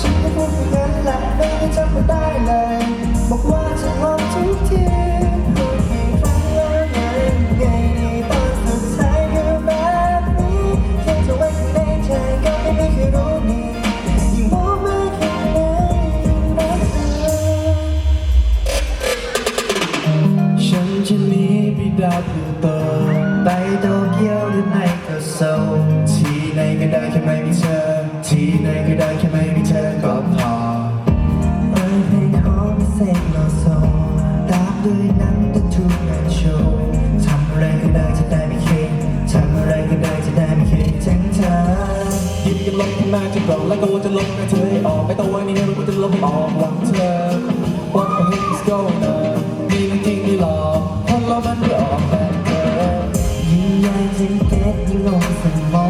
ฉันก็พูดอย่างนั้นแหละไม่ได้จำไม่ได้เลยบอกว่าจะลองทุกทีพูดกี่ครั้งล้วยังไงดีตอนสุดท้ายแบบนี้แค่เธอไว้ข้างในใจก็ไม่มีใครรู้นี่ยิ่งมองมาแค่ไหนังรักเธอฉันจะหนีไปดาวพลูโต ได้แค่ไม่มีเธอ ที่ไหนก็ได้แค่ไม่มีเธอก็พอเปิดเพลงของเซนโลโซตามด้วยหนังตะทูงานโชว์ทำอะไรก็ได้จะได้ไม่คิดทำอะไรก็ได้จะได้ไม่คิดถึงเธอยินดีลบขึ้นมาจะกล่องแล้วก็จะลบให้เธอให้ออกไปตัวนี้ไม่รู้ว่าจะลบออกหวังเธอ What the heck is going on มีเรื่องจริงที่หลอกคนเรามันไม่ออกแบบเธอยิ่งใหญ่จะเก็ตยิ่งลงสมอง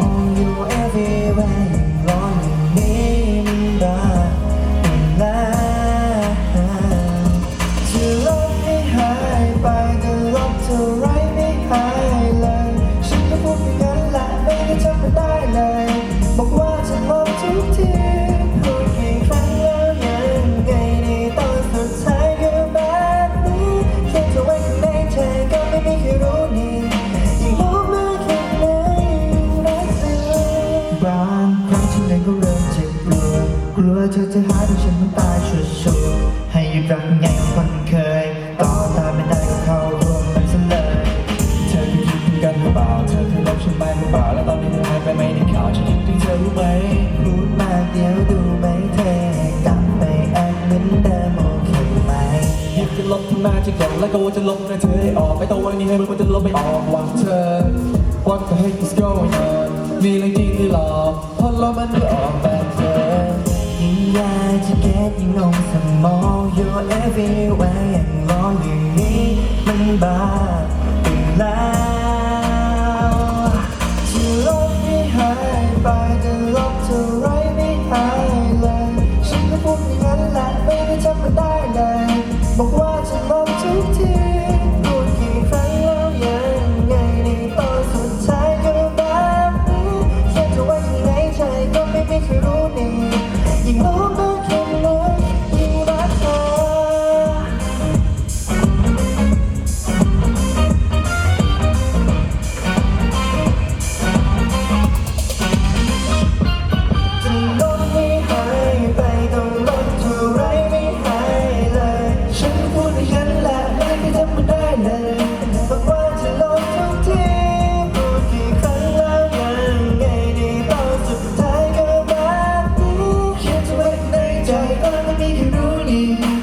เธอจะหายไปฉันมันตายชัวร์ๆให้หยุดรักไงคนเคย ต่อตาไม่ได้ก็เข้าร่วมมันซะเลยเธอเคยคิดถึงกันหรือเปล่า เธอเคยลบฉันไปหรือเปล่า แล้วตอนนี้เธอหายไปไม่ได้ข่าวฉันคิดถึงเธอรู้ไหมพูดมากเดี๋ยวดูไม่เท่กลับไปแอคเหมือนเดิมโอเคไหมหยิบจะลบขึ้นมาจะกล่องแล้วก็ว่าจะลบให้เธอให้ออกไปตัวนี้ให้รู้ว่าจะลบไม่ออกหวังเธอ What the heck is going on มีเรื่องจริงที่หลอกคนเรามันไม่ออก no some more you're everywhere and all you need มันบาดไปแล้วจะลบไม่หายไปจะลบเท่าไรไม่หายเลยฉันก็พูดอย่างนั้นแหละไม่ได้จำมันได้เลยบอกว่าจะลบทุกที ใจเออไม่ได้รู้นี่